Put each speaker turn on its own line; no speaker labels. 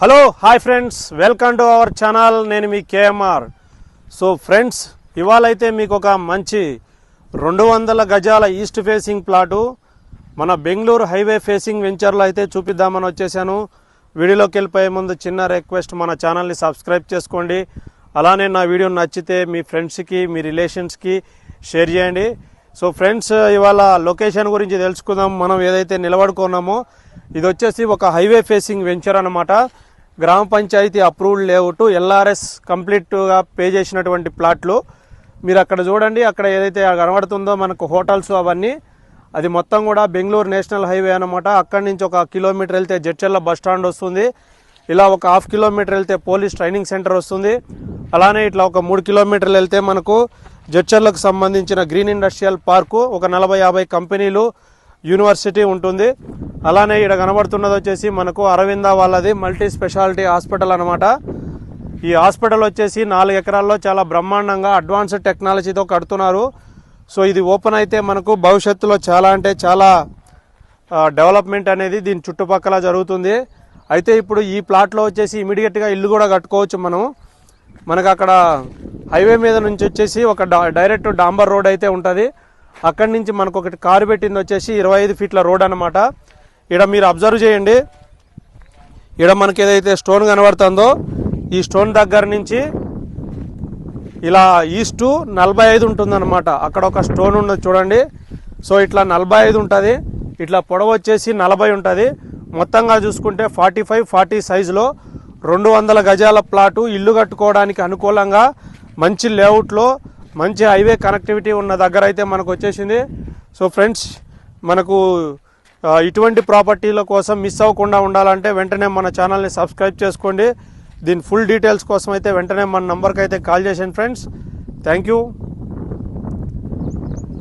Hello hi friends. Welcome to our channel. నేను మీ KMR. So friends ఇవాళ అయితే మీకు ఒక మంచి రెండు వందల గజాల ఈస్ట్ ఫేసింగ్ ప్లాటు మన బెంగళూరు హైవే ఫేసింగ్ వెంచర్లో అయితే చూపిద్దామని వచ్చేసాను. వీడియోలోకి వెళ్ళిపోయే ముందు చిన్న రిక్వెస్ట్ మన ఛానల్ని సబ్స్క్రైబ్ చేసుకోండి. అలానే నా వీడియో నచ్చితే మీ ఫ్రెండ్స్కి మీ రిలేషన్స్కి షేర్ చేయండి. సో ఫ్రెండ్స్ ఇవాళ లొకేషన్ గురించి తెలుసుకుందాం. మనం ఏదైతే నిలబడుకున్నామో ఇది వచ్చేసి ఒక హైవే ఫేసింగ్ వెంచర్ అనమాట గ్రామ పంచాయతీ అప్రూవ్డ్ లేఅవుట్ ఎల్ఆర్ఎస్ కంప్లీట్గా పే చేసినటువంటి ప్లాట్లు మీరు అక్కడ చూడండి అక్కడ ఏదైతే కనబడుతుందో మనకు హోటల్స్ అవన్నీ అది మొత్తం కూడా బెంగళూరు నేషనల్ హైవే అనమాట అక్కడి నుంచి ఒక కిలోమీటర్ వెళ్తే జడ్చర్ల బస్ స్టాండ్ వస్తుంది. ఇలా ఒక హాఫ్ కిలోమీటర్ వెళ్తే పోలీస్ ట్రైనింగ్ సెంటర్ వస్తుంది. అలానే ఇట్లా ఒక మూడు కిలోమీటర్లు వెళ్తే మనకు జడ్చర్లకు సంబంధించిన గ్రీన్ ఇండస్ట్రియల్ పార్కు ఒక నలభై యాభై కంపెనీలు యూనివర్సిటీ ఉంటుంది. అలానే ఇక్కడ కనబడుతున్నది వచ్చేసి మనకు అరవింద వాళ్ళది మల్టీ స్పెషాలిటీ హాస్పిటల్ అనమాట ఈ హాస్పిటల్ వచ్చేసి నాలుగు ఎకరాల్లో చాలా బ్రహ్మాండంగా అడ్వాన్స్డ్ టెక్నాలజీతో కడుతున్నారు. సో ఇది ఓపెన్ అయితే మనకు భవిష్యత్తులో చాలా అంటే చాలా డెవలప్మెంట్ అనేది దీని చుట్టుపక్కల జరుగుతుంది. అయితే ఇప్పుడు ఈ ప్లాట్లో వచ్చేసి ఇమీడియట్గా ఇల్లు కూడా కట్టుకోవచ్చు మనం. మనకు అక్కడ హైవే మీద నుంచి వచ్చేసి ఒక డా- డైరెక్ట్ డాంబర్ రోడ్ అయితే ఉంటుంది. అక్కడి నుంచి మనకు ఒకటి కారు పెట్టింది వచ్చేసి ఇరవై ఐదు ఫీట్ల రోడ్ అనమాట ఇక్కడ మీరు అబ్జర్వ్ చేయండి. ఇక్కడ మనకి ఏదైతే స్టోన్ కనబడుతుందో ఈ స్టోన్ దగ్గర నుంచి ఇలా ఈస్ట్ నలభై ఐదు ఉంటుందన్నమాట. అక్కడ ఒక స్టోన్ ఉన్నది చూడండి. సో ఇట్లా నలభై ఐదు ఉంటుంది. ఇట్లా పొడవు వచ్చేసి నలభై ఉంటుంది. మొత్తంగా చూసుకుంటే ఫార్టీ ఫైవ్ ఫార్టీ సైజులో రెండు వందల గజాల ప్లాటు ఇల్లు కట్టుకోవడానికి అనుకూలంగా మంచి లేఅవుట్లో మంచి హైవే కనెక్టివిటీ ఉన్న దగ్గర అయితే మనకు వచ్చేసింది. సో ఫ్రెండ్స్ మనకు ఇటువంటి ప్రాపర్టీల కోసం మిస్ అవ్వకుండా ఉండాలంటే వెంటనే మన ఛానల్ని సబ్స్క్రైబ్ చేసుకోండి. దీని ఫుల్ డీటెయిల్స్ కోసం అయితే వెంటనే మన నంబర్కి అయితే కాల్ చేసాను ఫ్రెండ్స్ థ్యాంక్ యూ